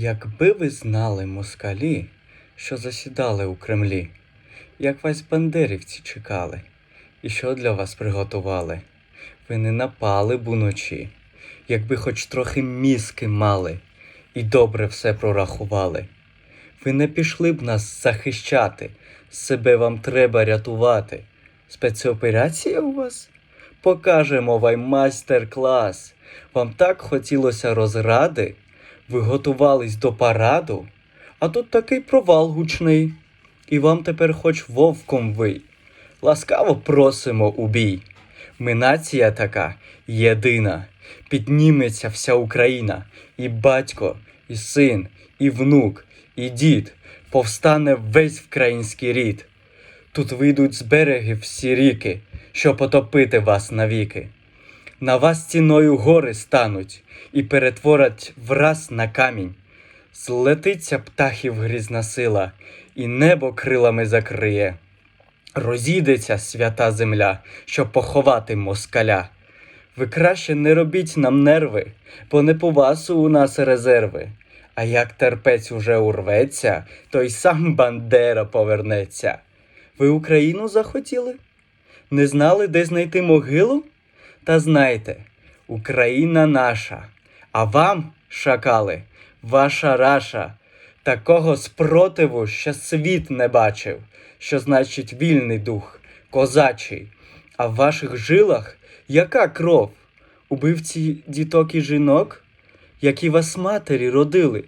Якби ви знали москалі, що засідали у Кремлі, як вас бандерівці чекали, і що для вас приготували, ви не напали б уночі, якби хоч трохи мізки мали і добре все прорахували. Ви не пішли б нас захищати, себе вам треба рятувати. Спецоперація у вас? Покажемо вам майстер-клас. Вам так хотілося розради? Ви готувались до параду, а тут такий провал гучний. І вам тепер хоч вовком вий. Ласкаво просимо у бій. Ми нація така єдина. Підніметься вся Україна, і батько, і син, і внук, і дід. Повстане весь український рід. Тут вийдуть з берегів всі ріки, що потопити вас навіки. На вас ціною гори стануть і перетворять враз на камінь. Злетиться птахів грізна сила, і небо крилами закриє. Розійдеться свята земля, щоб поховати москаля. Ви краще не робіть нам нерви, бо не по вас у нас резерви. А як терпець уже урветься, то й сам Бандера повернеться. Ви Україну захотіли? Не знали, де знайти могилу? Та знайте, Україна наша, а вам, шакали, ваша раша, такого спротиву ще світ не бачив, що значить вільний дух, козачий. А в ваших жилах яка кров? Убивці діток і жінок? Які вас матері родили,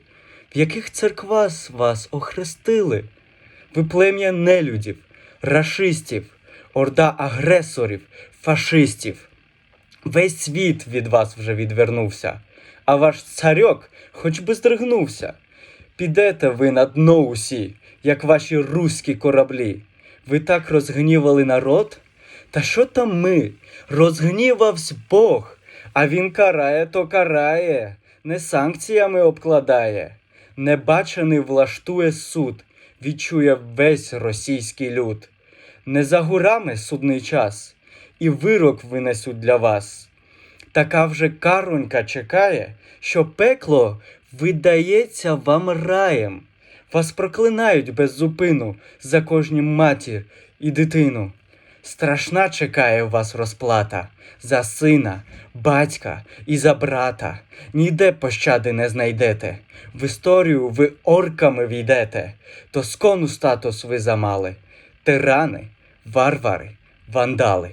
в яких церквах вас охрестили? Ви плем'я нелюдів, рашистів, орда агресорів, фашистів. Весь світ від вас вже відвернувся, а ваш царьок хоч би здригнувся. Підете ви на дно усі, як ваші руські кораблі. Ви так розгнівали народ? Та що там ми? Розгнівавсь Бог, а він карає, то карає, не санкціями обкладає. Небачений влаштує суд, відчує весь російський люд. Не за горами судний час, і вирок винесуть для вас. Така вже каронька чекає, що пекло видається вам раєм. Вас проклинають без зупину за кожнім матір і дитину. Страшна чекає вас розплата за сина, батька і за брата. Ніде пощади не знайдете. В історію ви орками війдете, то скону статус ви замали. Тирани, варвари, вандали.